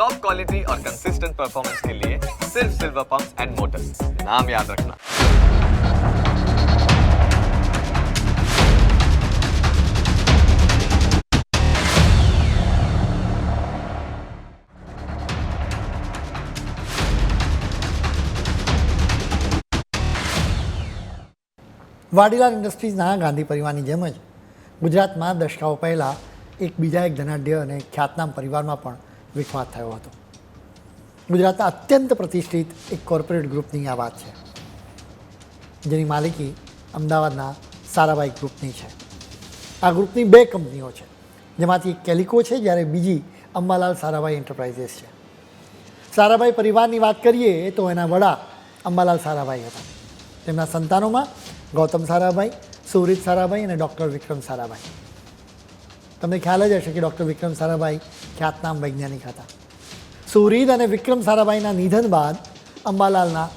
Top quality और consistent performance के लिए सिर्फ सिल्वर पंप एंड मोटर्स नाम याद रखना વાડીલાલ ઇન્ડસ્ટ્રીઝના ગાંધી પરિવારની જેમ જ ગુજરાતમાં દશકાઓ પહેલાં એક બીજા એક ધનાઢ્ય અને ખ્યાતનામ પરિવારમાં પણ વિખવાદ થયો હતો. ગુજરાતના અત્યંત પ્રતિષ્ઠિત એક કોર્પોરેટ ગ્રુપની આ વાત છે. જેની માલિકી અમદાવાદના સારાભાઈ ગ્રુપની છે. આ ગ્રુપની બે કંપનીઓ છે. જેમાંથી એક કેલિકો છે, જ્યારે બીજી અંબાલાલ સારાભાઈ એન્ટરપ્રાઇઝીસ છે. સારાભાઈ પરિવારની વાત કરીએ તો એના વડા અંબાલાલ સારાભાઈ હતા. તેમના સંતાનોમાં ગૌતમ સારાભાઈ, સુરિત સારાભાઈ અને ડૉક્ટર વિક્રમ સારાભાઈ. તમને ખ્યાલ જ હશે કે ડૉક્ટર વિક્રમ સારાભાઈ ખ્યાતનામ વૈજ્ઞાનિક હતા. સુરીદ અને વિક્રમ સારાભાઈના નિધન બાદ અંબાલાલના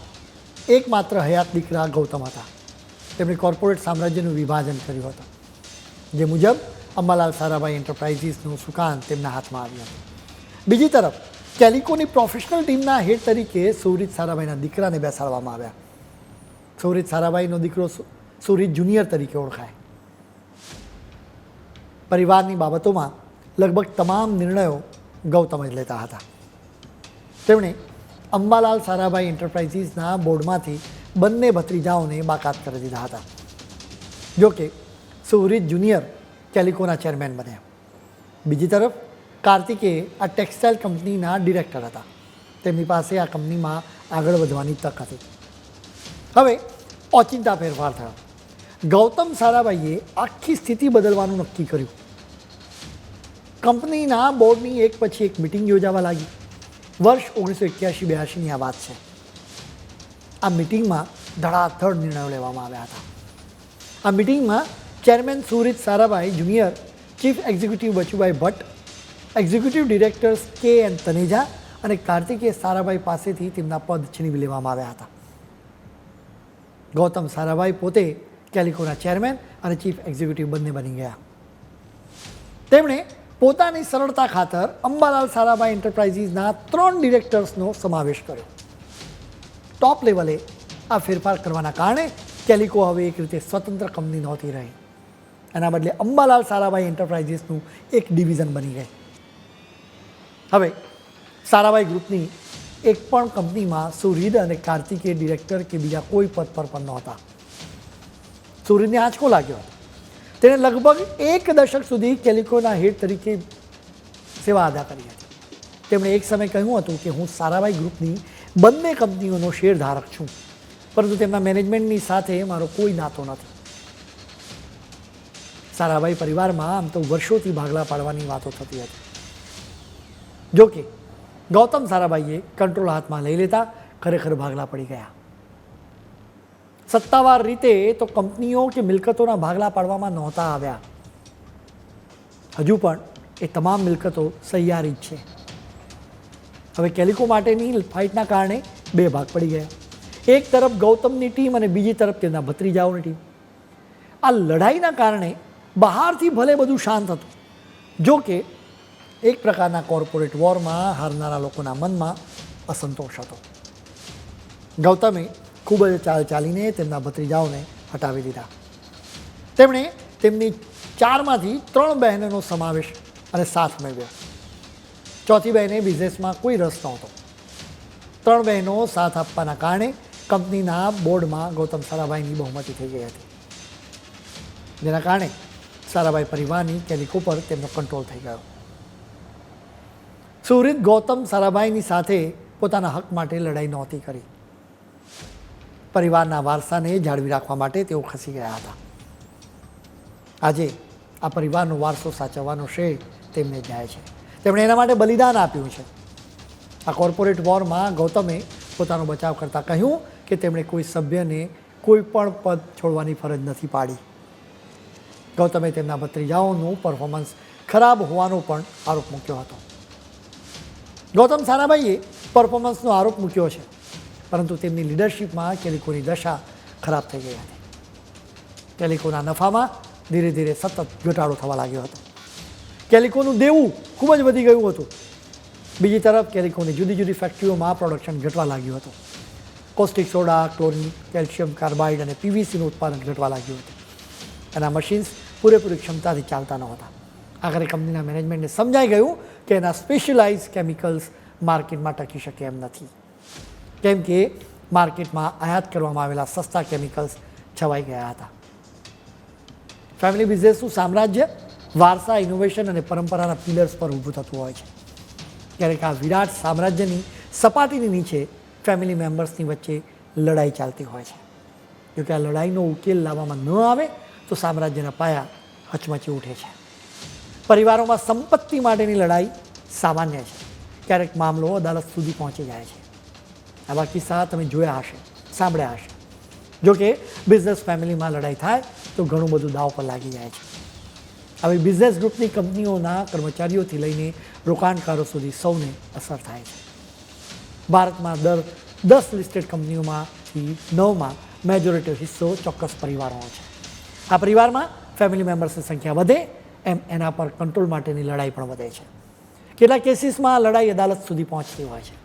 એકમાત્ર હયાત દીકરા ગૌતમ હતા. તેમણે કોર્પોરેટ સામ્રાજ્યનું વિભાજન કર્યું હતું. જે મુજબ અંબાલાલ સારાભાઈ એન્ટરપ્રાઇઝીસનું સુકાન તેમના હાથમાં આવ્યું હતું. બીજી તરફ, કેલિકોની પ્રોફેશનલ ટીમના હેડ તરીકે સુરિત સારાભાઈના દીકરાને બેસાડવામાં આવ્યા. સુરિત સારાભાઈનો દીકરો સુરિત જુનિયર તરીકે ઓળખાય. પરિવારની બાબતોમાં લગભગ તમામ નિર્ણયો ગૌતમ જ લેતા હતા. તેમણે અંબાલાલ સારાભાઈ એન્ટરપ્રાઇઝીસના બોર્ડમાંથી બંને ભત્રીજાઓને બાકાત કરી દીધા હતા. જો કે સુરિત જુનિયર કેલિકોના ચેરમેન બન્યા. બીજી તરફ કાર્તિકે આ ટેક્સટાઇલ કંપનીના ડિરેક્ટર હતા. તેમની પાસે આ કંપનીમાં આગળ વધવાની તક હતી. હવે ઓચિંતા ફેરફાર થયો. ગૌતમ સારાભાઈએ આખી સ્થિતિ બદલવાનું નક્કી કર્યું. કંપનીના બોર્ડની એક પછી એક મિટિંગ યોજાવા લાગી. વર્ષ ઓગણીસો એક્યાસી બ્યાસીની આ વાત છે. આ મિટિંગમાં ધડાધડ નિર્ણયો લેવામાં આવ્યા હતા. આ મિટિંગમાં chairman Surit Sarabhai junior, chief executive Bachubhai Bhatt, executive directors K N Taneja અને કાર્તિકેય સારાભાઈ પાસેથી તેમના પદ છીનવી લેવામાં આવ્યા હતા. ગૌતમ સારાભાઈ પોતે કેલિકોના ચેરમેન અને ચીફ એક્ઝિક્યુટિવ બંને બની ગયા. તેમણે પોતાની સરળતા ખાતર અંબાલાલ સારાભાઈ એન્ટરપ્રાઇઝીસના ત્રણ ડિરેક્ટર્સનો સમાવેશ કર્યો. ટોપ લેવલે આ ફેરફાર કરવાના કારણે કેલિકો હવે એક રીતે સ્વતંત્ર કંપની નહોતી રહી. એના બદલે અંબાલાલ સારાભાઈ એન્ટરપ્રાઇઝીસનું એક ડિવિઝન બની ગઈ. હવે સારાભાઈ ગ્રુપની એક પણ કંપનીમાં સુરીદ અને કાર્તિકે ડિરેક્ટર કે બીજા કોઈ પદ પર પણ નહોતા. સુરીદને આંચકો લાગ્યો હતો તેણે લગભગ એક દશક સુધી કેલિકોના હેડ તરીકે સેવા અદા કરી હતી તેમણે એક સમય કહ્યું હતું કે હું સારાભાઈ ગ્રુપની બંને કંપનીઓનો શેરધારક છું પરંતુ તેમના મેનેજમેન્ટની સાથે મારો કોઈ નાતો નથી સારાભાઈ પરિવારમાં આમ તો વર્ષોથી ભાગલા પાડવાની વાતો થતી હતી। જો કે ગૌતમ સારાભાઈએ કંટ્રોલ હાથમાં લઈ લેતા ખરેખર ભાગલા પડી ગયા। સત્તાવાર રીતે તો કંપનીઓ કે મિલકતોના ભાગલા પાડવામાં નહોતા આવ્યા. હજુ પણ એ તમામ મિલકતો સહિયારી જ છે. હવે કેલિકો માટેની ફાઇટના કારણે બે ભાગ પડી ગયા. એક તરફ ગૌતમની ટીમ અને બીજી તરફ તેમના ભત્રીજાઓની ટીમ. આ લડાઈના કારણે બહારથી ભલે બધું શાંત હતું. જો કે એક પ્રકારના કોર્પોરેટ વોરમાં હારનારા લોકોના મનમાં અસંતોષ હતો. ગૌતમે ખૂબ જ ચાલ ચાલીને તેમના ભત્રીજાઓને હટાવી દીધા. તેમણે તેમની ચારમાંથી ત્રણ બહેનોનો સમાવેશ અને સાથ મેળવ્યો. ચોથી બહેને બિઝનેસમાં કોઈ રસ નહોતો. ત્રણ બહેનો સાથ આપવાના કારણે કંપનીના બોર્ડમાં ગૌતમ સારાભાઈની બહુમતી થઈ ગઈ હતી. જેના કારણે સારાભાઈ પરિવારની કેલિકો પર તેમનો કંટ્રોલ થઈ ગયો. સુરિત ગૌતમ સારાભાઈની સાથે પોતાના હક માટે લડાઈ નહોતી કરી. પરિવારના વારસાને જાળવી રાખવા માટે તેઓ ખસી ગયા હતા. આજે આ પરિવારનો વારસો સાચવવાનો શ્રેય તેમને જાય છે. તેમણે એના માટે બલિદાન આપ્યું છે. આ કોર્પોરેટ વોરમાં ગૌતમે પોતાનો બચાવ કરતાં કહ્યું કે તેમણે કોઈ સભ્યને કોઈ પણ પદ છોડવાની ફરજ નથી પાડી. ગૌતમે તેમના ભત્રીજાઓનું પરફોર્મન્સ ખરાબ હોવાનો પણ આરોપ મૂક્યો હતો. ગૌતમ સારાભાઈએ પરફોર્મન્સનો આરોપ મૂક્યો છે. પરંતુ તેમની લીડરશિપમાં કેલિકોની દશા ખરાબ થઈ ગઈ હતી. કેલિકોના નફામાં ધીરે ધીરે સતત ઘટાડો થવા લાગ્યો હતો. કેલિકોનું દેવું ખૂબ જ વધી ગયું હતું. બીજી તરફ કેલિકોની જુદી જુદી ફેક્ટરીઓમાં પ્રોડક્શન ઘટવા લાગ્યું હતું. Caustic soda chlorine calcium carbide અને પીવીસીનું ઉત્પાદન ઘટવા લાગ્યું હતું. એના મશીન્સ પૂરેપૂરી ક્ષમતાથી ચાલતા નહોતા. આખરે કંપનીના મેનેજમેન્ટને સમજાઈ ગયું કે એના સ્પેશિયલાઇઝ કેમિકલ્સ માર્કેટમાં ટકી શકે એમ નથી. કેમ કે માર્કેટમાં આયાત કરવામાં આવેલા સસ્તા કેમિકલ્સ છવાઈ ગયા હતા. ફેમિલી બિઝનેસનું સામ્રાજ્ય વારસા ઇનોવેશન અને પરંપરાના પિલર્સ પર ઊભું થતું હોય છે. ક્યારેક આ વિરાટ સામ્રાજ્યની સપાટીની નીચે ફેમિલી મેમ્બર્સની વચ્ચે લડાઈ ચાલતી હોય છે. જોકે આ લડાઈનો ઉકેલ લાવવામાં ન આવે તો સામ્રાજ્યના પાયા હચમચી ઉઠે છે. પરિવારોમાં સંપત્તિ માટેની લડાઈ સામાન્ય છે. ક્યારેક મામલો અદાલત સુધી પહોંચી જાય છે. આવા કિસ્સા તમે જોયા હશે, સાંભળ્યા હશે. જોકે બિઝનેસ ફેમિલીમાં લડાઈ થાય તો ઘણું બધું દાવ પર લાગી જાય છે. હવે બિઝનેસ ગ્રુપની કંપનીઓના કર્મચારીઓથી લઈને રોકાણકારો સુધી સૌને અસર થાય છે. ભારતમાં દર દસ લિસ્ટેડ કંપનીઓમાંથી નવમાં મેજોરિટી હિસ્સો ચોક્કસ પરિવારોનો છે. આ પરિવારમાં ફેમિલી મેમ્બર્સની સંખ્યા વધે એમ એના પર કંટ્રોલ માટેની લડાઈ પણ વધે છે. કેટલાક કેસીસમાં લડાઈ અદાલત સુધી પહોંચતી હોય છે.